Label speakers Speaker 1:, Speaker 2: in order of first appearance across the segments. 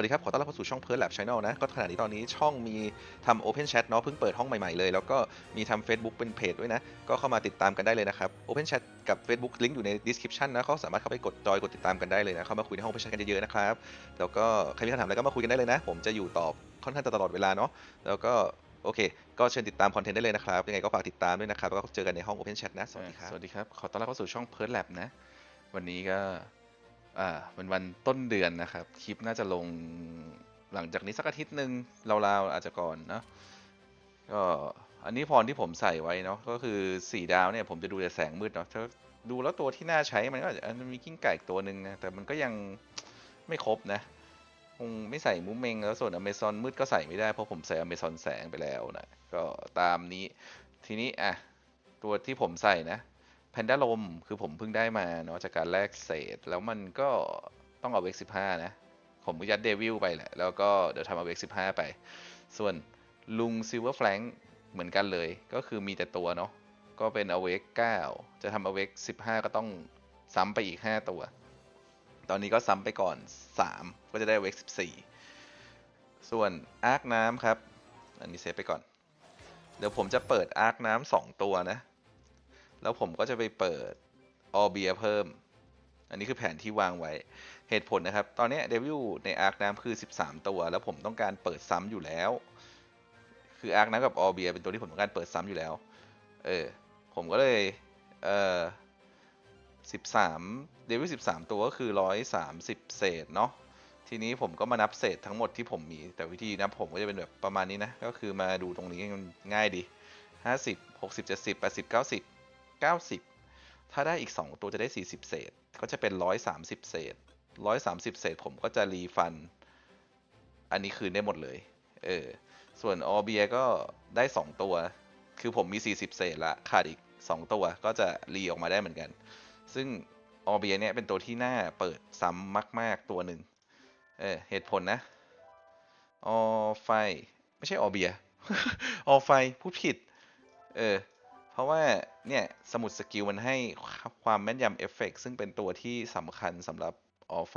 Speaker 1: สวัสดีครับ ขอต้อนรับเข้าสู่ช่อง p e r Lab Channel นะ ก็ขณะนี้ตอนนี้ช่องมีทำ Open Chat เนาะเพิ่งเปิดห้องใหม่ๆเลย แล้วก็มีทำ Facebook เป็นเพจด้วยนะ ก็เข้ามาติดตามกันได้เลยนะครับ Open Chat กับ Facebook ลิงก์อยู่ใน description นะเขาสามารถเข้าไปกดจอยกดติดตามกันได้เลยนะ เข้ามาคุยในห้อง Open Chat กันเยอะๆนะครับ แล้วก็ใครมีคำถามอะไรก็มาคุยกันได้เลยนะ ผมจะอยู่ตอบค่อนข้างจะตลอดเวลาเนาะ แล้วก็โอเค ก็เชิญติดตามคอนเทนต์ได้เลยนะครับ ยังไงก็ฝากติดตามด้วยนะครับ แล้วก็เจอกันในห้อง Open Chat นะ สวัสดีครับ
Speaker 2: สวัสดีครับ ขอต้อนรับเข้าสู่ช่อง p e r Lab นะ วันนี้ก็ อ่าเป็นวันต้นเดือนนะครับ คลิปน่าจะลงหลังจากนี้สักอาทิตย์หนึ่งราวๆอาจจะก่อนเนอะก็อันนี้พรที่ผมใส่ไว้เนาะก็คือสี่ดาวเนี่ยผมจะดูแต่แสงมืดเนาะถ้าดูแล้วตัวที่น่าใช้มันก็อาจจะมันมีกิ้งก่าอีกตัวหนึ่งนะแต่มันก็ยังไม่ครบนะคงไม่ใส่มุ้งเมงแล้วส่วนอเมซอนมืดก็ใส่ไม่ได้เพราะผมใส่อเมซอนแสงไปแล้วนะก็ตามนี้ทีนี้อะตัวที่ผมใส่นะ แพนด้าลมคือผมเพิ่งได้มาเนาะจากการแลกเศษ แล้วมันก็ต้องเอาเวกสิบห้านะ ผมก็ยัดเดวิลไปแหละ แล้วก็เดี๋ยวทำเอาเวกสิบห้าไป ส่วนลุงซิลเวอร์แฟลงเหมือนกันเลย ก็คือมีแต่ตัวเนาะก็เป็นเอาเวกเก้าจะทำเอาเวกสิบห้าก็ต้องซ้ำไปอีกห้าตัว ตอนนี้ก็ซ้ำไปก่อนสามก็จะได้เวกสิบสี่ส่วนอาร์คน้ำครับ อันนี้เซฟไปก่อน เดี๋ยวผมจะเปิดอาร์คน้ำสองตัวนะ แล้วผมก็จะไปเปิดออเบียเพิ่ม อันนี้คือแผนที่วางไว้ เหตุผลนะครับ ตอนนี้เดวิลในอาร์คน้ำคือ 13 ตัว แล้วผมต้องการเปิดซ้ำอยู่แล้ว คืออาร์คน้ำกับออเบียเป็นตัวที่ผมต้องการเปิดซ้ำอยู่แล้ว เออ ผมก็เลย เออ13 เดวิล13 ตัวก็คือ 130 เศษเนาะ ทีนี้ผมก็มานับเศษทั้งหมดที่ผมมี แต่วิธีนับผมก็จะเป็นแบบประมาณนี้นะ ก็คือมาดูตรงนี้ง่ายดีห้าสิบห กสิบเก้าสิบถ้าได้อีกสองตัวจะได้สี่สิบเศษ ก็จะเป็นร้อยสามสิบเศษร้อยสามสิบเศษผมก็จะรีฟัน อันนี้คืนได้หมดเลย เออ ส่วนออเบียก็ได้สองตัว คือผมมีสี่สิบเศษละ ขาดอีกสองตัวก็จะรีออกมาได้เหมือนกัน ซึ่งออเบียเนี่ยเป็นตัวที่น่าเปิดซ้ำมาก ๆ ตัวหนึ่ง เออ เหตุผลนะ ออไฟ ไม่ใช่ออเบีย ออไฟพูดผิด เออ ราะว่าเนี่ยสมุดสกิลมันให้ความแม่นยำเอฟเฟกซึ่งเป็นตัวที่สำคัญสำหรับออไฟ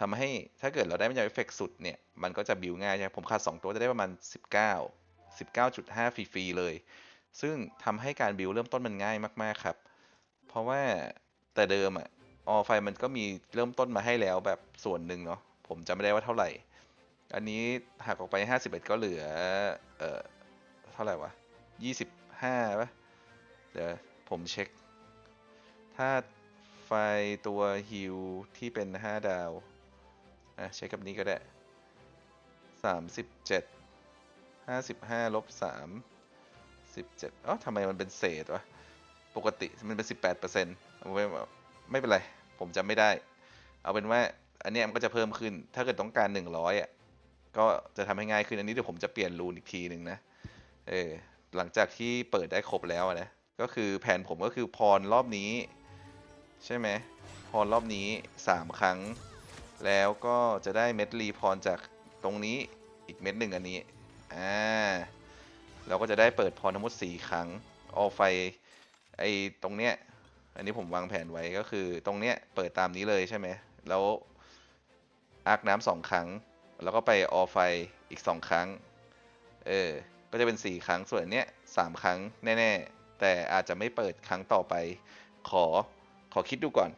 Speaker 2: ทำให้ถ้าเกิดเราได้แม่นยำเอฟเฟกสุดเนี่ย มันก็จะบิวง่ายใช่ไหมผมขาด2ตัวจะได้ประมาณ 19 19.5 ฟรีๆเลย ซึ่งทำให้การบิวเริ่มต้นมันง่ายมากๆครับ เพราะว่าแต่เดิมอะออไฟมันก็มีเริ่มต้นมาให้แล้วแบบส่วนหนึ่งเนาะผมจำไม่ได้ว่าเท่าไหร่ อันนี้หักออกไป 51 ก็เหลือ เอ่อ เท่าไหร่วะ 25ป่ะเดี๋ยวผมเช็ค ถ้าไฟตัวฮิวที่เป็น5ดาวอะเช็คกับนี้ก็ได้37 55ลบ3 17อ๋อทำไมมันเป็นเศษวะ ปกติมันเป็น18เปอร์เซ็นต์ไม่ไม่เป็นไร ผมจำไม่ได้ เอาเป็นว่า อันนี้มันก็จะเพิ่มขึ้น ถ้าเกิดต้องการ100อะ ก็จะทำให้ง่ายขึ้น อันนี้เดี๋ยวผมจะเปลี่ยนรูนอีกทีหนึ่งนะ เออ หลังจากที่เปิดได้ครบแล้วนะ ก็คือแผนผมก็คือพรรอบนี้ ใช่ไหมพรรอบนี้ 3 ครั้ง แล้วก็จะได้เม็ดรีพรจากตรงนี้อีกเม็ดหนึ่งอันนี้อ่าเราก็จะได้เปิดพรทั้งหมด4ครั้งออไฟไอตรงเนี้ยอันนี้ผมวางแผนไว้ก็คือตรงเนี้ยเปิดตามนี้เลยใช่ไหมแล้วอาร์คน้ำสองครั้ง แล้วก็ไปออไฟอีกสองครั้ง เออ ก็จะเป็นสี่ครั้งส่วนนเนี้ยสามครั้งแน่ๆ แต่อาจจะไม่เปิดครั้งต่อไป ขอขอคิดดูก่อน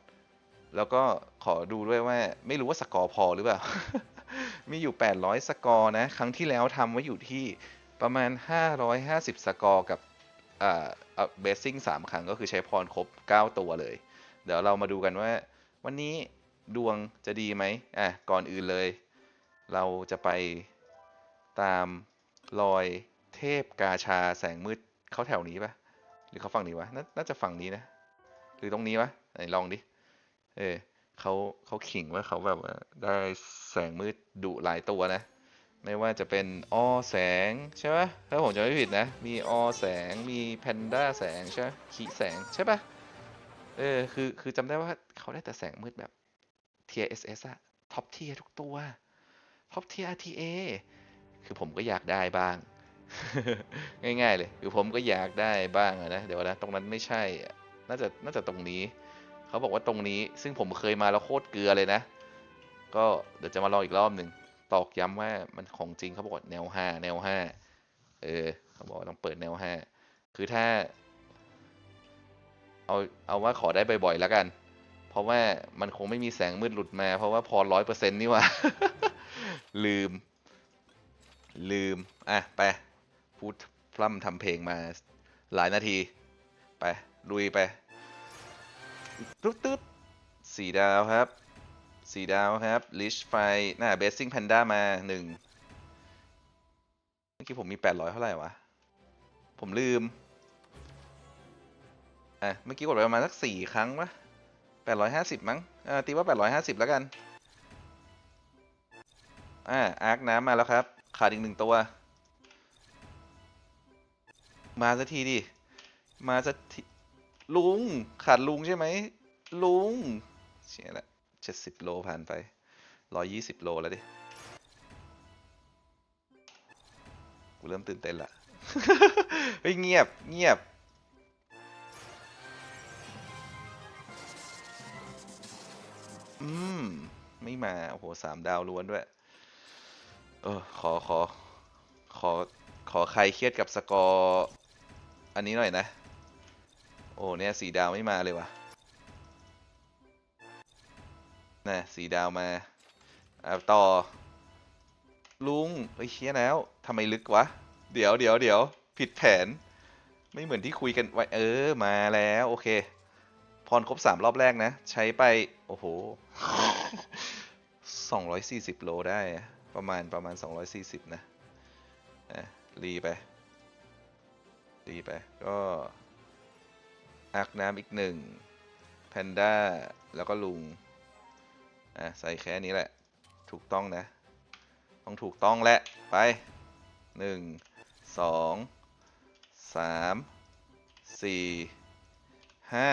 Speaker 2: แล้วก็ขอดูด้วยว่าไม่รู้ว่าสกอร์พอหรือเปล่า มีอยู่ 800 สกอร์นะ ครั้งที่แล้วทำไว้อยู่ที่ประมาณ 550 สกอร์กับอ่าเบสซิ่งสามครั้งก็คือใช้พรครบ 9 ตัวเลย เดี๋ยวเรามาดูกันว่า วันนี้ดวงจะดีไหมอะก่อนอื่นเลย เราจะไปตามรอย ทพกาชาแสงมืดเขาแถวนี้ปะหรือเขาฝั่งนี้วะนน่าจะฝั่งนี้นะ หรือตรงนี้วะไหนลองดิ เออเขาเขาขิงว่าเขาแบบว่าได้แสงมืดดุหลายตัวนะ ไม่ว่าจะเป็นออแสงใช่ปะถ้าผมจำไม่ผิดนะ มีออแสงมีแพนด้าแสงใช่ไหมขีแสงใช่ปะเออคือคือจำได้ว่าเขาได้แต่แสงมืดแบบ tier SS อะท็อปเทียทุกตัวท็อปเทีย RTA คือผมก็อยากได้บ้าง ง่ายๆเลยคือผมก็อยากได้บ้างนะเดี๋ยวนะตรงนั้นไม่ใช่ น่าจะน่าจะตรงนี้เขาบอกว่าตรงนี้ ซึ่งผมเคยมาแล้วโคตรเกลือเลยนะ ก็เดี๋ยวจะมาลองอีกรอบหนึ่งตอกย้ำว่ามันของจริงเขาบอกแนวห้าแนวห้าเออเขาบอกต้องเปิดแนวห้าคือถ้า เอาเอาว่าขอได้บ่อยๆแล้วกัน เพราะว่ามันคงไม่มีแสงมืดหลุดมา เพราะว่าพอร้อยเปอร์เซ็นต์นี่ว่าลืม ลืม อะ ไป พูดพร่ำทำเพลงมาหลายนาที ไปลุยไปตึ๊ดตึ๊ดสี่ดาวครับสี่ดาวครับลิชไฟน้าเบสซิ่งแพนด้ามาหนึ่งเมื่อกี้ผมมีแปดร้อยเท่าไหร่วะ ผมลืมอะเมื่อกี้กดไปประมาณสักสี่ครั้งวะแปดร้อยห้าสิบมั้งอ่าตีว่าแปดร้อยห้าสิบแล้วกันอ่าอาร์คน้ำมาแล้วครับ ขาดอีกหนึ่งตัว มาสักทีดิ มาสักทีลุง ขาดลุงใช่ไหม ลุงเชี่ยละเจ็ดสิบโลผ่านไปร้อยยี่สิบโลแล้วดิ กูเริ่มตื่นเต้นละ เฮ้ย เงียบ เงียบอืม ไม่มา โอ้โหสามดาวล้วนด้วย เออ ขอ ขอ ขอ ขอใครเครียดกับสกอร์ อันนี้หน่อยนะ โอ้เนี่ยสีดาวไม่มาเลยวะน่ะสีดาวมาเอาต่อ ลุงเฮ้ยเชี่ยแล้วทำไมลึกวะ เดี๋ยวเดี๋ยวเดี๋ยวผิดแผน ไม่เหมือนที่คุยกันไว้เออมาแล้วโอเค พรครบสามรอบแรกนะ ใช้ไป โอ้โหสองร้อยสี่สิบโลได้ ประมาณประมาณสองร้อยสี่สิบนะ อะรีไป รีไป ก็อักน้ำอีกหนึ่งแพนด้า แล้วก็ลุง อะ ใส่แค่นี้แหละ ถูกต้องนะ ต้องถูกต้องแหละ ไปหนึ่งสองสามสี่ห้า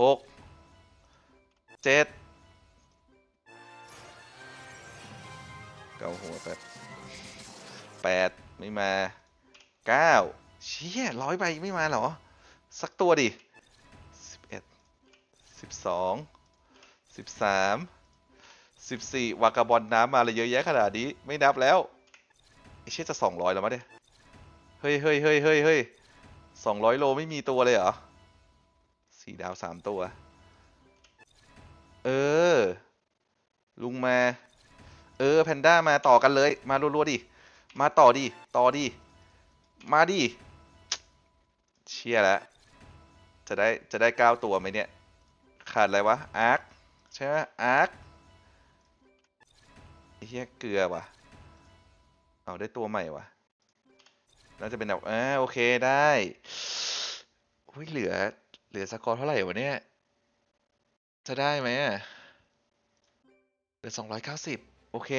Speaker 2: หกเจ็ดเกาหัวแป๊บแปดไม่มา เก้าเชี่ยร้อยใบไม่มาเหรอ สักตัวดิสิบเอ็ดสิบสองสิบสามสิบสี่วากาบอลน้ำมาเลยเยอะแยะขนาดนี้ ไม่นับแล้วไอเชี่ยจะสองร้อยแล้วมั้งเนี่ยเฮ้ยเฮ้ยเฮ้ยเฮ้ยเฮ้ยสองร้อยโลไม่มีตัวเลยเหรอสี่ดาวสามตัว เออ ลุงมา เออ แพนด้ามาต่อกันเลย มารัวๆดิ มาต่อดิ ต่อดิ มาดิ เชี่ยแล้ว จะได้จะได้ก้าวตัวไหมเนี่ย ขาดอะไรวะ อาร์คใช่ไหมอาร์คไอ้เหี้ยเกลือวะเอาได้ตัวใหม่วะน่าจะเป็นแบบอ่าโอเคได้อุ้ยเหลือ เหลือสกอร์เท่าไหร่วะเนี่ย จะได้ไหมเหลือสองร้อยเก้าสิบโอเค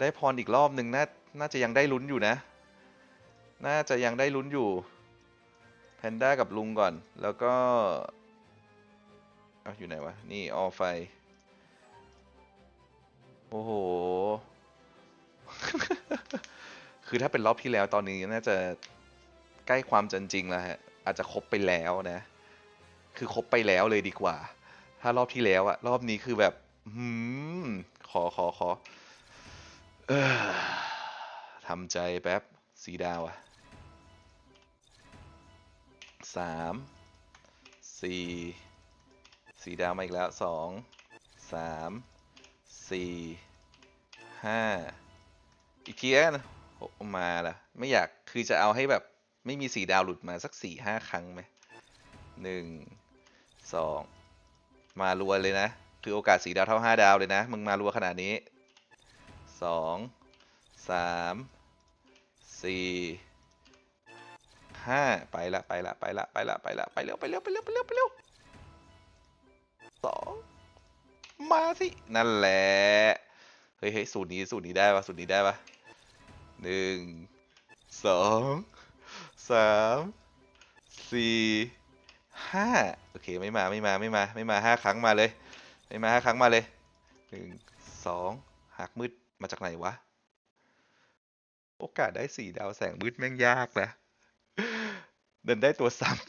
Speaker 2: ได้พรอีกรอบหนึ่งน่า น่าจะยังได้ลุ้นอยู่นะ น่าจะยังได้ลุ้นอยู่แพนด้ากับลุงก่อน แล้วก็เอาอยู่ไหนวะ นี่ออไฟ โอ้โห คือถ้าเป็นรอบที่แล้วตอนนี้น่าจะใกล้ความจจริงแล้วฮะ อาจจะครบไปแล้วนะ คือครบไปแล้วเลยดีกว่า ถ้ารอบที่แล้วอะรอบนี้คือแบบหืมขอขอขอเออทำใจแป๊บสีดาวอะ สามสี่สีดาวมาอีกแล้วสองสามสี่ห้าอีกทีแล้วกันโอ้มาละไม่อยากคือจะเอาให้แบบไม่มีสีดาวหลุดมาสักสี่ห้าครั้งไหมหนึ่งสองมารัวเลยนะ คือโอกาสสีดาวเท่าห้าดาวเลยนะ มึงมารัวขนาดนี้สองสามสี่ ห้าไปละไปละไปละไปละไปละไปเร็วไปเร็วไปเร็วไปเร็วไปเร็วสองมาสิ นั่นแหละ เฮ้ยเฮ้ยสูตรนี้สูตรนี้ได้ปะสูตรนี้ได้ปะหนึ่งสองสามสี่ห้าโอเคไม่มาไม่มาไม่มาไม่มาห้าครั้งมาเลย ไม่มาห้าครั้งมาเลยหนึ่งสองหักมืดมาจากไหนวะ โอกาสได้สี่ดาวแสงมืดแม่งยากนะ เดินได้ตัวซ้ำ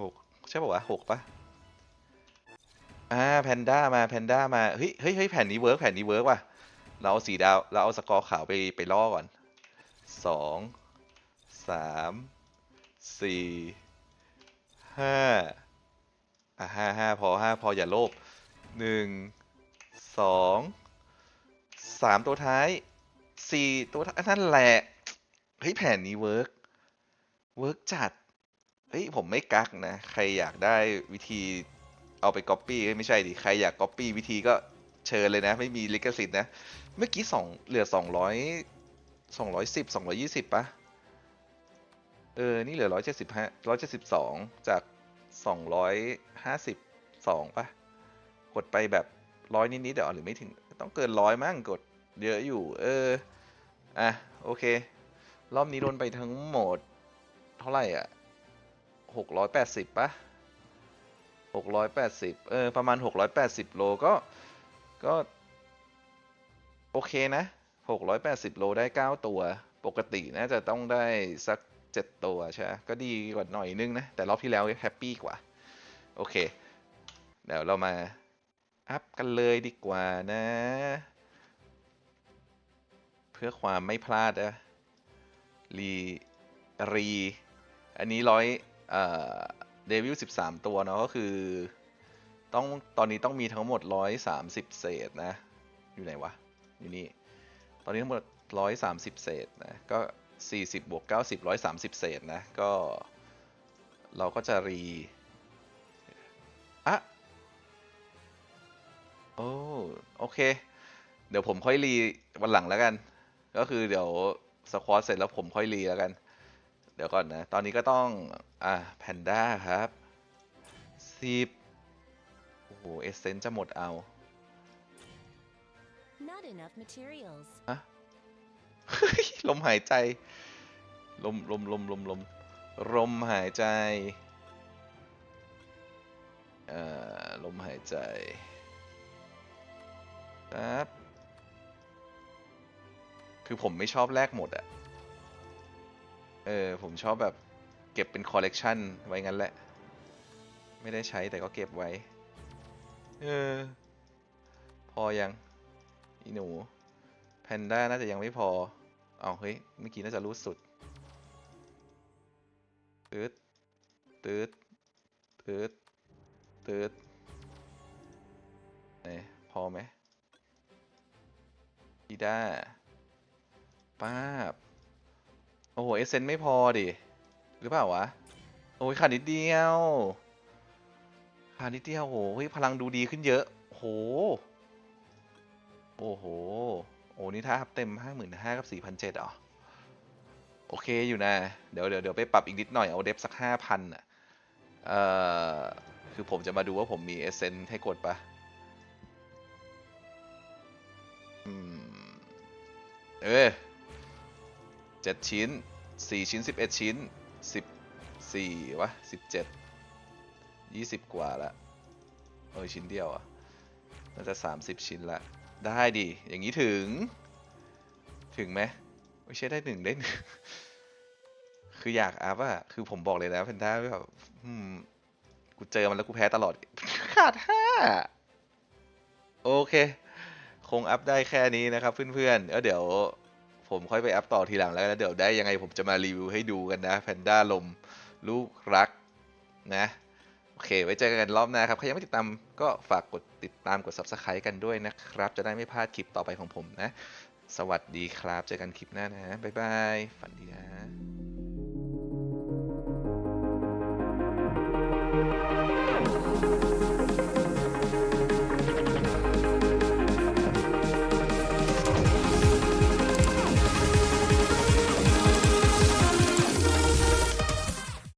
Speaker 2: หกใช่ป่าวะหกปะอ่าแพนด้ามาแพนด้ามาเฮ้ยเฮ้ยเฮ้ยแผ่นนี้เวิร์กแผ่นนี้เวิร์กว่ะเราเอาสีดาว เราเอาสกอร์ขาวไปไปล่อก่อนสองสามสี่ห้าอะห้าห้าพอห้าพออย่าโลภหนึ่งสองสามตัวท้ายสี่ตัวท้ายนั่นแหละเฮ้ยแผ่นนี้เวิร์ก เวิร์กจัด เฮ้ย ผมไม่กักนะ ใครอยากได้วิธีเอาไปก๊อปปี้ไม่ใช่ดิ ใครอยากก๊อปปี้วิธีก็เชิญเลยนะ ไม่มีลิขสิทธิ์นะ เมื่อกี้สองเหลือสองร้อยสองร้อยสิบสองร้อยยี่สิบปะเออ นี่เหลือร้อยเจ็ดสิบห้าร้อยเจ็ดสิบสองจากสองร้อยห้าสิบสองปะกดไปแบบร้อยนิดๆเดี๋ยวหรือไม่ถึง ต้องเกินร้อยมั้งกดเยอะอยู่ เออ อะ โอเค รอบนี้โดนไปทั้งหมด เท่าไหร่อะหกร้อยแปดสิบปะหกร้อยแปดสิบเออ ประมาณหกร้อยแปดสิบโลก็ก็ โอเคนะหกร้อยแปดสิบโลได้เก้าตัว ปกติน่าจะต้องได้สักเจ็ดตัวใช่ก็ดีกว่าหน่อยนึงนะ แต่รอบที่แล้วแฮปปี้กว่า โอเค เดี๋ยวเรามาอัพกันเลยดีกว่านะ เพื่อความไม่พลาดนะรีรี อันนี้ร้อยเอ่อเดวิล13ตัวเนาะก็คือ ต้องตอนนี้ต้องมีทั้งหมด130เศษนะ อยู่ไหนวะ อยู่นี่ ตอนนี้ทั้งหมด130เศษนะก็40บบวก90 130เศษนะก็เราก็จะรีอะโอ้โอเค เดี๋ยวผมค่อยรีวันหลังแล้วกัน ก็คือเดี๋ยวสควอตเสร็จแล้วผมค่อยรีแล้วกัน เดี๋ยวก่อนนะ ตอนนี้ก็ต้อง อ่าแพนด้าครับสิบโอ้โห เอเซนจะหมดเอา
Speaker 3: Not enough materials.
Speaker 2: เฮ้ยลมหายใจ ลมลมลมลมลมลมหายใจ เอ่อ ลมหายใจครับคือผมไม่ชอบแลกหมดอะ เออ ผมชอบแบบเก็บเป็นคอลเลกชันไว้งั้นแหละ ไม่ได้ใช้แต่ก็เก็บไว้ เออ พอยัง อีหนู แพนด้าน่าจะยังไม่พอ เอาเฮ้ย เมื่อกี้น่าจะรู้สุด ตืดตืดตืดตืดไหนพอไหมอีด้าป้าบ อ้โห เอเซนไม่พอดิ หรือเปล่าวะ โอ้ยขาดนิดเดียวขาดนิดเดียวโหเฮ้ยพลังดูดีขึ้นเยอะโห โอ้โห โอ้นี่ถ้าอัพเต็มห้าหมื่นห้ากับสี่พันเจ็ดอะโอเคอยู่นะ เดี๋ยวเดี๋ยวเดี๋ยวไปปรับอีกนิดหน่อย เอาเดฟสักห้าพันอะ เอ่อ คือผมจะมาดูว่าผมมีเอเซนให้กดปะอืม เออ เจ็ดชิ้นสี่ชิ้นสิบเอ็ดชิ้นสิบสี่วะสิบเจ็ดยี่สิบกว่าละเออชิ้นเดียวอะน่าจะสามสิบชิ้นละ ได้ดิ อย่างนี้ถึง ถึงไหมไม่ใช่ได้หนึ่งได้หนึ่งคืออยากอัพอะคือผมบอกเลยนะเพนด้าแบบอืมกูเจอมันแล้วกูแพ้ตลอด ขาดห้าโอเค คงอัพได้แค่นี้นะครับเพื่อนๆแล้วเดี๋ยว ผมค่อยไปอัพต่อทีหลังแล้วกันแล้วเดี๋ยวได้ยังไงผมจะมารีวิวให้ดูกันนะแพนด้าลมลูกรักนะโอเค ไว้เจอกันรอบหน้าครับใครยังไม่ติดตามก็ฝากกดติดตามกด subscribe กันด้วยนะครับ จะได้ไม่พลาดคลิปต่อไปของผมนะ สวัสดีครับ เจอกันคลิปหน้านะ บ๊ายบาย ฝันดีนะ